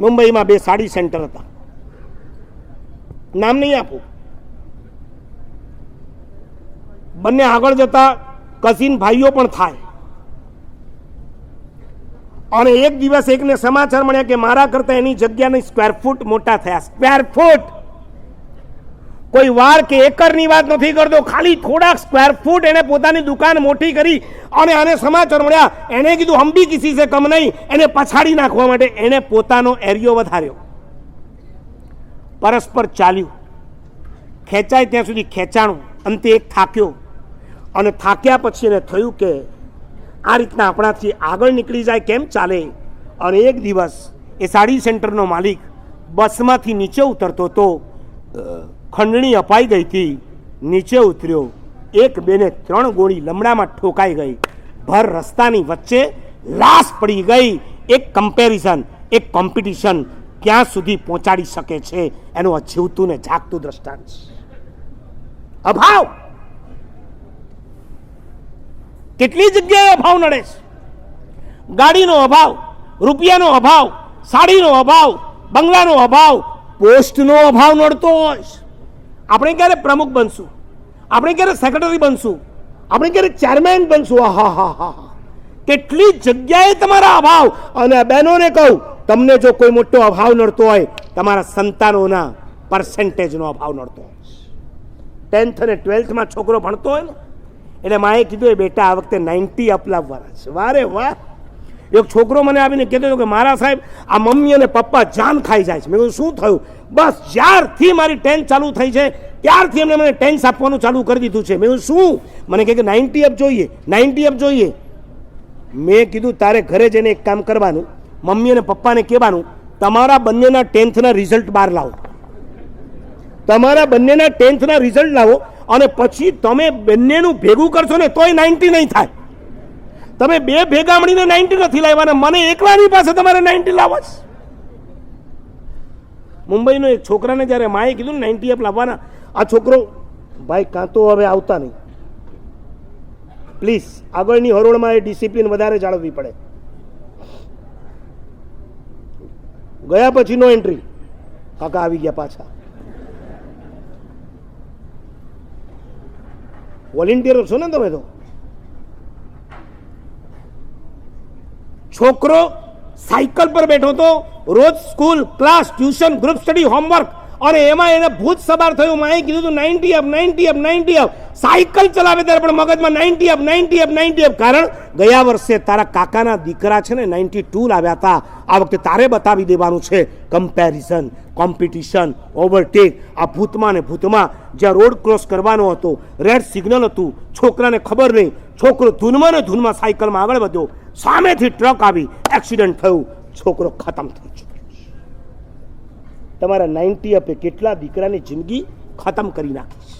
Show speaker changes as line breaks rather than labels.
મુંબઈમાં બે સાડી સેન્ટર હતા. નામ નહીં આપું. બંને આગળ જતા કઝિન ભાઈઓ પણ થાય. અને એક દિવસ એકને સમાચાર મળ્યા કે મારા કરતા એની જગ્યાની સ્ક્વેર ફૂટ મોટા થયા. સ્ક્વેર ફૂટ કોઈ વાર કે એકરની વાત નથી કરતો, ખાલી થોડાક સ્ક્વેર ફૂટ એને પોતાની દુકાન મોટી કરી અને આને સમાચાર મળ્યા. એણે કીધું હમ બી કિસી સે કમ નહીં. એને પછાડી નાખવા માટે એણે પોતાનો એરિયો વધાર્યો. પરસ્પર ચાલ્યું. ખેંચાય ત્યાં સુધી ખેંચાણું. અંતે એક થાક્યો. અને થાક્યા પછી એને થયું કે આ રીતના આપણાથી આગળ નીકળી જાય કેમ ચાલે? અને એક દિવસ એ સાડી સેન્ટરનો માલિક બસમાંથી નીચે ઉતરતો તો ખંડણી અપાઈ ગઈ હતી. નીચે ઉતર્યો. એક બેને ત્રણ ગોળી લમડામાં ઠોકાઈ ગઈ. ભર રસ્તાની વચ્ચે લાશ પડી ગઈ. એક કમ્પેરિઝન, એક કોમ્પિટિશન ક્યાં સુધી પહોંચાડી શકે છે એનું અજીવતું ને જાગતું દ્રષ્ટાંત. અભાવ! કેટલી જગ્યાએ અભાવ નડે છે? ગાડીનો અભાવ, રૂપિયાનો અભાવ, સાડીનો અભાવ, બંગલાનો અભાવ, પોસ્ટનો અભાવ નડતો હોય. આપણે ક્યારે પ્રમુખ બનશું? આપણે ક્યારે સેક્રેટરી બનશું? આપણે ક્યારે ચેરમેન બનશું? હા હા હા હા. કેટલી જગ્યાએ તમારા અભાવ? અને બહેનોને કહું, તમને જો કોઈ મોટો અભાવ નડતો હોય, તમારા સંતાનોના પર્સન્ટેજનો અભાવ નડતો હોય. ટેન્થ અને ટ્વેલ્થમાં છોકરો ભણતો હોય ને, એટલે માએ કીધું, એ બેટા, આ વખતે નાઇન્ટી અપ છે. વારે વાહ. એક છોકરો મને આવીને કહેતો હતો કે, મારા સાહેબ, આ મમ્મી અને પપ્પા જાન ખાઈ જાય છે. મેં કીધું, શું થયું? બસ જ્યારથી મારી ટેન્થ ચાલુ થઈ છે, ત્યારથી એમને મને ટેન્સ આપવાનું ચાલુ કરી દીધું છે. મેં શું? મને કહે કે, નાઇન્ટી અપ જોઈએ, નાઇન્ટી અપ જોઈએ. મેં કીધું, તારે ઘરે જઈને એક કામ કરવાનું, મમ્મી અને પપ્પાને કહેવાનું, તમારા બંનેના ટેન્થના રિઝલ્ટ બહાર લાવો. તમારા બંનેના ટેન્થના રિઝલ્ટ લાવો અને પછી તમે બંનેનું ભેગું કરશો ને તોય નાઇન્ટી નહીં થાય. તમે બે ભેગા મળીને નાઇન્ટી નથી લાવવાના મને એકલાની પાસે તમારે નાઇન્ટી લાવવા મુંબઈનો એક છોકરાને જ્યારે માએ કીધું ને, નાઇન્ટી એપ લાવવાના. આ છોકરો, ભાઈ, કાં તો હવે આવતા નહીં. પ્લીઝ આગળની હરોળમાં એ ડિસિપ્લિન વધારે જાળવવી પડે. ગયા પછી નો એન્ટ્રી કાકા આવી ગયા પાછા. વોલેન્ટિયર છો ને તમે તો? છોકરો સાયકલ પર બેઠો તો રોજ school, class, tuition, group study, homework. અને એમાં એને ભૂત સવાર થયું. માએ કીધું હતું ninety up ninety up ninety up cycle ચલાવે ત્યારે પણ મગજમાં ninety up ninety up ninety up કારણ ગયા વર્ષે તારા કાકાના દીકરા છે ને નાઇન્ટી ટુ લાવ્યા હતા. આ વખતે તારે બતાવી દેવાનું છે. કમ્પેરિઝન કોમ્પિટિશન ઓવરટેક આ ભૂતમાં ને ભૂતમાં જ્યાં રોડ ક્રોસ કરવાનો હતો રેડ સિગ્નલ હતું, છોકરાને ખબર નહીં. છોકરો ધૂનમાં ને ધૂનમાં સાયકલમાં આગળ વધ્યો. સામેથી ટ્રક આવી. એક્સિડન્ટ થયું. છોકરો ખતમ થઈ ગયો તમારા નાઇન્ટી અપે કેટલા દીકરાની જિંદગી ખતમ કરી નાખી છે.